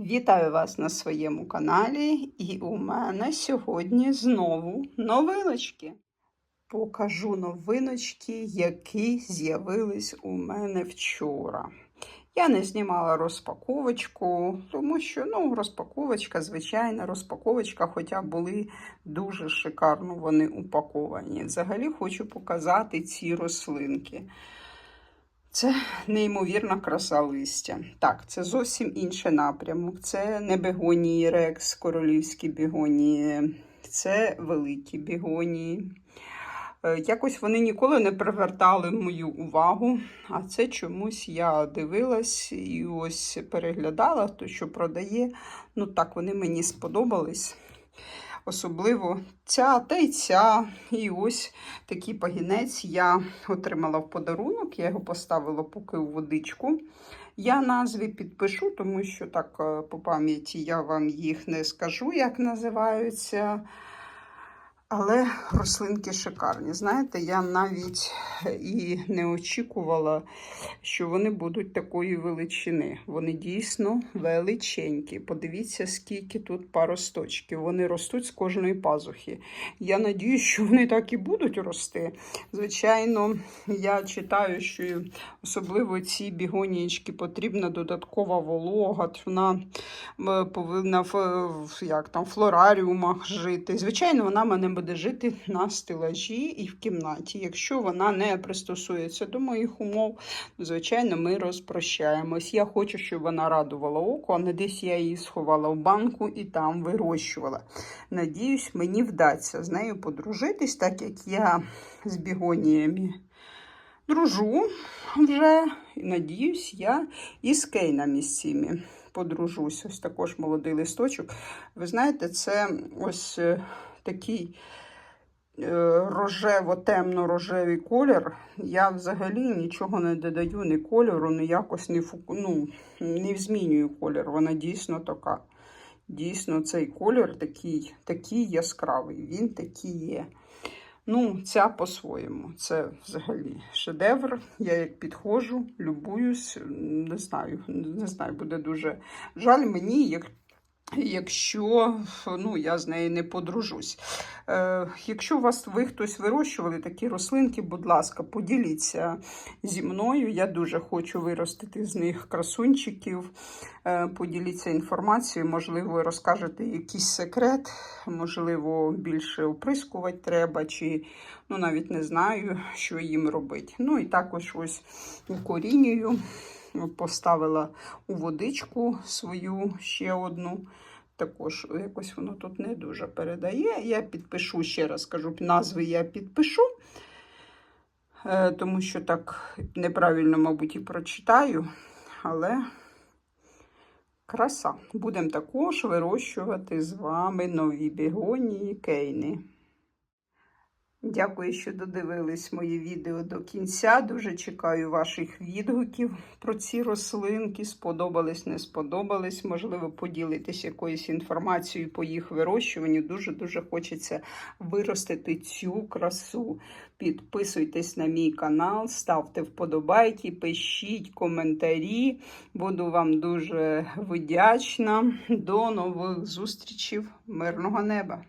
Вітаю вас на своєму каналі, і у мене сьогодні знову новиночки. Покажу новиночки, які з'явились у мене вчора. Я не знімала розпаковочку, тому що ну, розпаковочка, звичайна розпаковочка, хоча були дуже шикарно вони упаковані. Взагалі хочу показати ці рослинки. Це неймовірна краса листя. Так, це зовсім інший напрямок. Це не бегонії рекс, королівські бігонії, це великі бігонії. Е, Якось вони ніколи не привертали мою увагу, а це чомусь я дивилась і ось переглядала то, що продає. Ну так вони мені сподобались. Особливо ця та й ця. І ось такий пагінець я отримала в подарунок. Я його поставила поки у водичку. Я назві підпишу, тому що так е, по пам'яті я вам їх не скажу, як називаються. Але рослинки шикарні. Знаєте, я навіть і не очікувала, що вони будуть такої величини. Вони дійсно величенькі. Подивіться, скільки тут паросточків. Вони ростуть з кожної пазухи. Я надію, що вони так і будуть рости. Звичайно, я читаю, що особливо ці бігонієчки потрібна додаткова волога. Вона е, повинна в- як там, флораріумах жити. Звичайно, вона мене буде жити на стелажі і в кімнаті. Якщо вона не пристосується до моїх умов, звичайно, ми розпрощаємось. Я хочу, щоб вона радувала око, а не десь я її сховала в банку і там вирощувала. Надіюсь, мені вдасться з нею подружитись, так як я з бігоніями дружу вже. Надіюсь, я і з кейнами з цими подружусь. Ось також молодий листочок. Ви знаєте, це ось е, такий е, рожево-темно-рожевий колір. Я взагалі нічого не додаю, ні кольору, ні якось не, фу- ну, не змінюю колір. Вона дійсно така. Дійсно, цей колір такий, такий яскравий. Він такий є. Ну, ця по-своєму. Це взагалі шедевр. Я як підходжу, любуюсь, не знаю, не знаю, буде дуже жаль мені, як, якщо ну, я з нею не подружусь. Е, якщо вас ви хтось вирощували такі рослинки, будь ласка, поділіться зі мною. Я дуже хочу виростити з них красунчиків. Е, поділіться інформацією, можливо, розкажете якийсь секрет, можливо, більше оприскувати треба, чи ну, навіть не знаю, що їм робити. Ну і також ось укорінюю, поставила у водичку свою ще одну. Також якось воно тут не дуже передає. Я підпишу, ще раз кажу, назви я підпишу, е, тому що так неправильно, мабуть, і прочитаю, але краса. Будемо також вирощувати з вами нові бігонії кейни. Дякую, що додивились моє відео до кінця. Дуже чекаю ваших відгуків про ці рослинки. Сподобались, не сподобались. Можливо, поділитесь якоюсь інформацією по їх вирощуванню. Дуже-дуже хочеться виростити цю красу. Підписуйтесь на мій канал, ставте вподобайки, пишіть коментарі. Буду вам дуже вдячна. До нових зустрічей. Мирного неба!